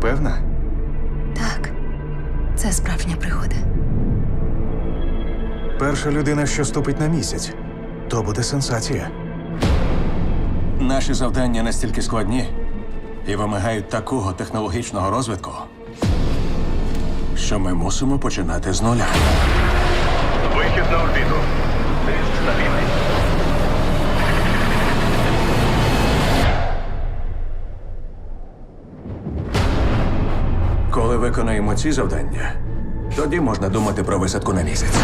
Певна? Так, це справжня пригода. Перша людина, що ступить на місяць. То буде сенсація. Наші завдання настільки складні і вимагають такого технологічного розвитку, що ми мусимо починати з нуля. Вихід на орбіту. Ріст стабільний. Коли виконаємо ці завдання, тоді можна думати про висадку на місяць.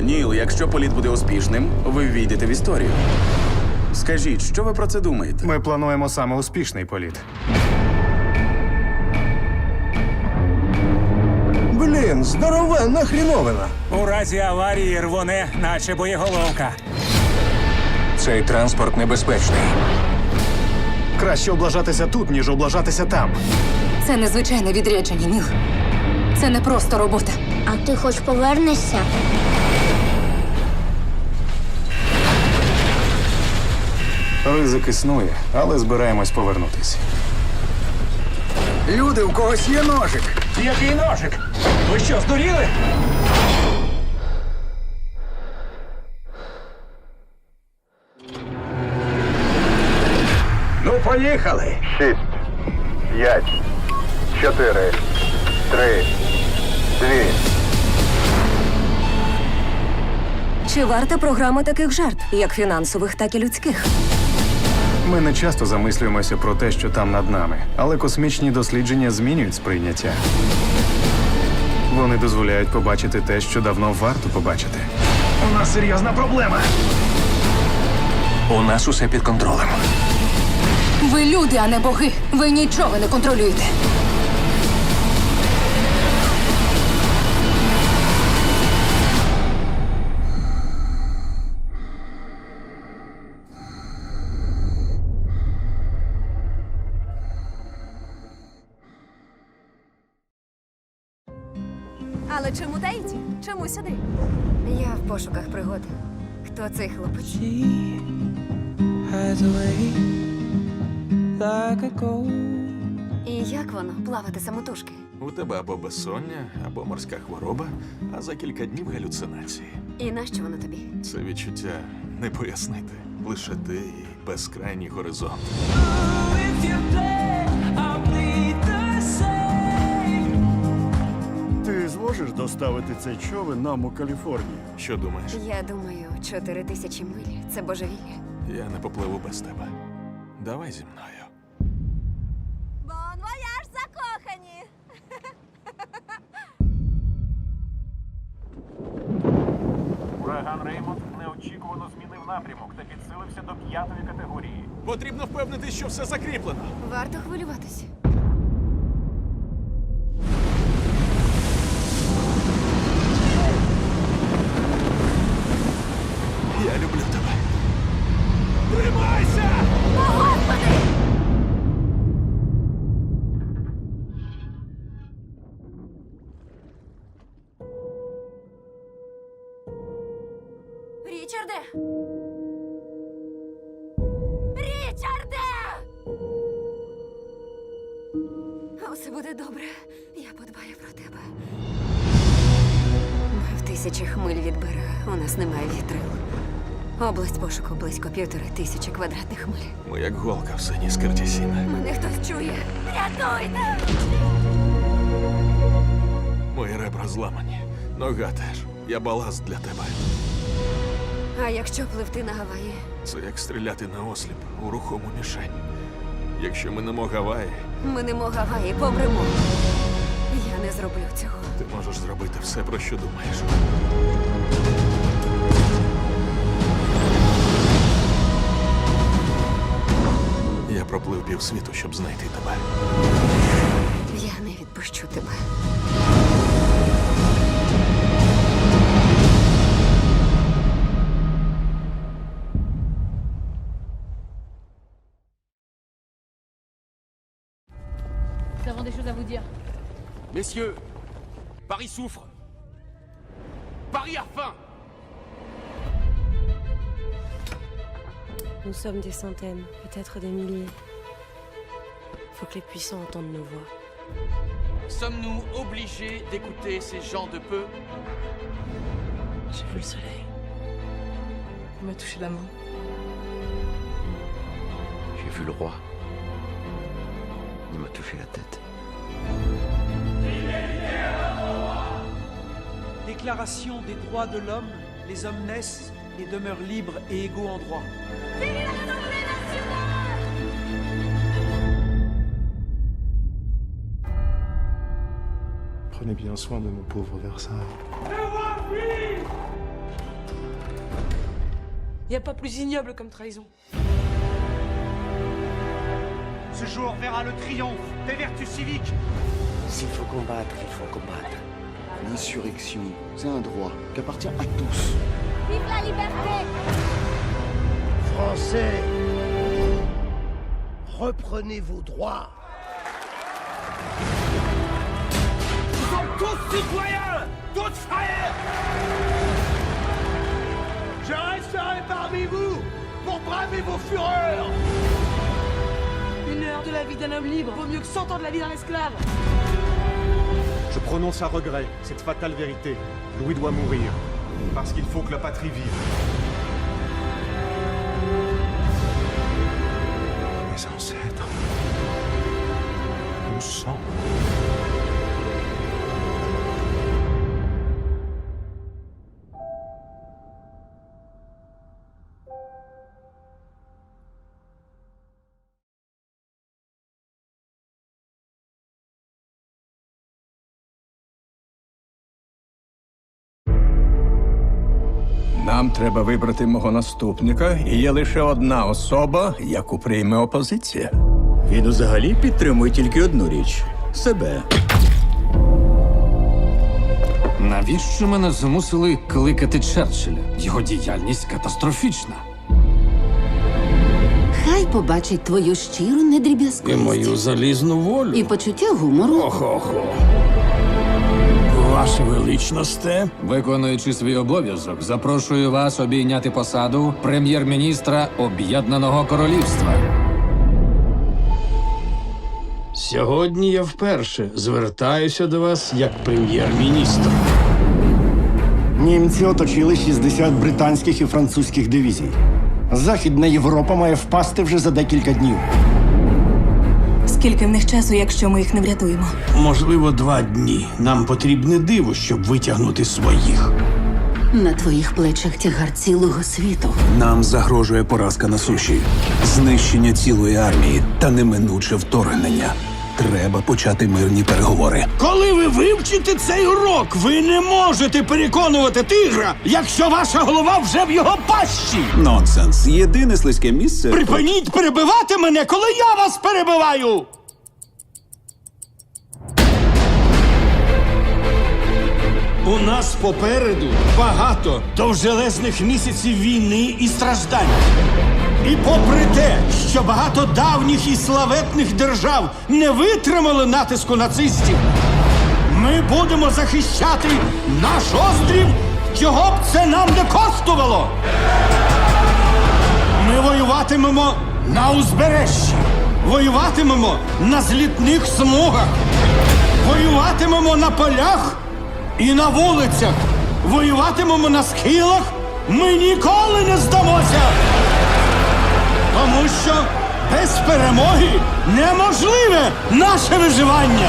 Ніл, якщо політ буде успішним, ви ввійдете в історію. Скажіть, що ви про це думаєте? Ми плануємо саме успішний політ. Блін, здоровенна хріновина. У разі аварії рвоне, наче боєголовка. Цей транспорт небезпечний. Краще облажатися тут, ніж облажатися там. Це незвичайне відрядження, Ніл. Це не просто робота. А ти хоч повернешся? Ризик існує, але збираємось повернутись. Люди, у когось є ножик. Який ножик? Ви що, здуріли? Поїхали. Шість, п'ять, чотири, три, дві. Чи варта програма таких жертв, як фінансових, так і людських? Ми не часто замислюємося про те, що там над нами, але космічні дослідження змінюють сприйняття. Вони дозволяють побачити те, що давно варто побачити. У нас серйозна проблема. У нас усе під контролем. Ви люди, а не боги. Ви нічого не контролюєте. Але чому Дейті? Чому сюди? Я в пошуках пригод. Хто цей хлопець? Like a ghost. І як воно плавати самотужки? У тебе або безсоння, або морська хвороба, а за кілька днів галюцинації. І нащо воно тобі? Це відчуття не пояснити. Лише ти і безкрайній горизонт. If you play, I'll bleed the same. Ти зможеш доставити цей човен нам у Каліфорнію? Що думаєш? Я думаю, чотири тисячі миль це божевілля. Я не попливу без тебе. Давай зі мною. Ураган Реймонд неочікувано змінив напрямок та підсилився до п'ятої категорії. Потрібно впевнитись, що все закріплено. Варто хвилюватися. Ми в тисячах миль від берега. У нас немає вітрил. Область пошуку близько півтори тисячі квадратних миль. Ми як голка в синій скирті сіна. Мене хтось чує. Рятуйте! Мої ребра зламані. Нога теж. Я баласт для тебе. А якщо пливти на Гаваї? Це як стріляти на осліп у рухому мішень. Якщо минемо Гаваї, Ми не Гаваї, помремо. Я не зроблю цього. ти можеш зробити все, про що думаєш. Я проплив півсвіту, щоб знайти тебе. Я не відпущу тебе. Messieurs, Paris souffre. Paris a faim. Nous sommes des centaines, peut-être des milliers. Faut que les puissants entendent nos voix. Sommes-nous obligés d'écouter ces gens de peu? J'ai vu le soleil. Il m'a touché la main. J'ai vu le roi. Il m'a touché la tête. Déclaration des droits de l'homme, les hommes naissent et demeurent libres et égaux en droit. Prenez bien soin de nos pauvres Versailles. Y a pas plus ignoble comme trahison. Ce jour verra le triomphe des vertus civiques. S'il faut combattre, il faut combattre. L'insurrection, c'est un droit qui appartient à tous. Vive la liberté Français, reprenez vos droits. Nous sommes tous citoyens, tous frères. Je resterai parmi vous pour braver vos fureurs. Une heure de la vie d'un homme libre vaut mieux que 100 ans de la vie d'un esclave. Prononce à regret cette fatale vérité. Louis doit mourir. Parce qu'il faut que la patrie vive. Нам треба вибрати мого наступника, і є лише одна особа, яку прийме опозиція. Він взагалі підтримує тільки одну річ себе. Навіщо мене змусили кликати Черчилля? Його діяльність катастрофічна. Хай побачить твою щиру недріб'язковість. залізну волю. І почуття гумору. Охо-хо. Ваше величносте. Виконуючи свій обов'язок, запрошую вас обійняти посаду прем'єр-міністра Об'єднаного Королівства. Сьогодні я вперше звертаюся до вас як прем'єр-міністр. Німці оточили 60 британських і французьких дивізій. Західна Європа має впасти вже за декілька днів. Скільки в них часу, якщо ми їх не врятуємо? Можливо, два дні. Нам потрібне диво, щоб витягнути своїх. На твоїх плечах тягар цілого світу. Нам загрожує поразка на суші, знищення цілої армії та неминуче вторгнення. Треба почати мирні переговори. Коли ви вивчите цей урок, ви не можете переконувати тигра, якщо ваша голова вже в його пащі. Нонсенс. Єдине слизьке місце. Припиніть перебивати мене, коли я вас перебиваю. У нас попереду багато довжелезних місяців війни і страждань. І попри те, що багато давніх і славетних держав не витримали натиску нацистів, ми будемо захищати наш острів, чого б це нам не коштувало. Ми воюватимемо на узбережжі, воюватимемо на злітних смугах, воюватимемо на полях і на вулицях, воюватимемо на схилах. Ми ніколи не здамося. Тому що без перемоги неможливе наше виживання.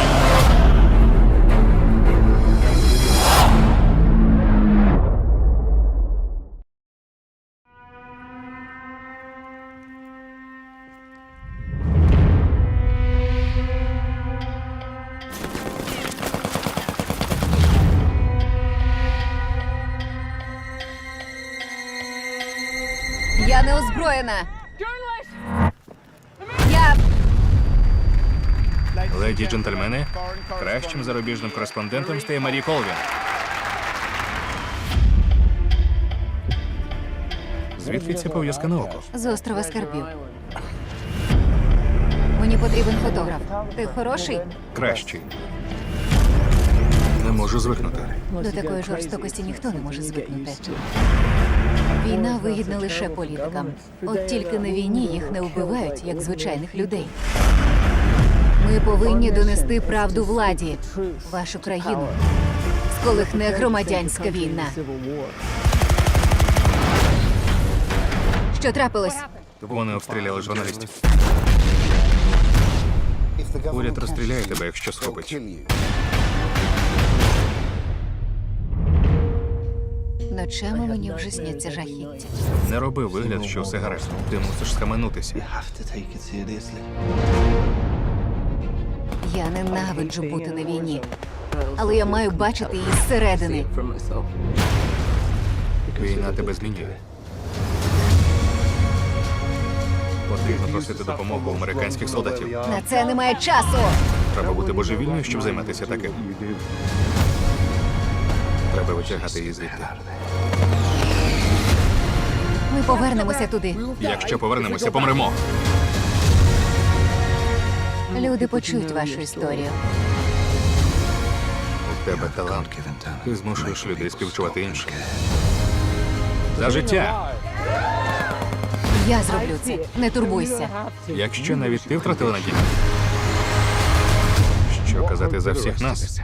Леді джентльмени, кращим зарубіжним кореспондентом стає Марі Колвін. Звідки ця пов'язка на око? з острова Скарбів. Мені потрібен фотограф. Ти хороший? Кращий. Не можу звикнути. До такої жорстокості ніхто не може звикнути. Війна вигідна лише політикам. От тільки на війні їх не вбивають, як звичайних людей. Ми повинні донести правду владі. Вашу країну сколихне громадянська війна. Що трапилось? Вони обстріляли журналістів. Уряд розстріляє тебе, якщо схопить. Ночами мені вже сняться жахіття. Не роби вигляд, що все гаразд. Ти мусиш схаменутися. Я ненавиджу бути на війні, але я маю бачити її зсередини. Війна тебе змінює. Потрібно просити допомогу американських солдатів. На це немає часу. Треба бути божевільною, щоб займатися таким. Треба витягати її звідти. Ми повернемося туди. Якщо повернемося, помремо. Люди почують вашу історію. У тебе талант. Ти змушуєш людей співчувати іншим. За життя! Я зроблю це. Не турбуйся. Якщо навіть ти втратила надію. Що казати за всіх нас?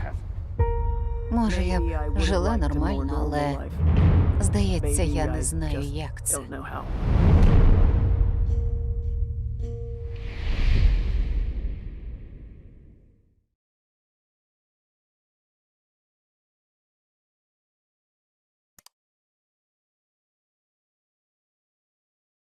Може, я б жила нормально, але здається, я не знаю, як це.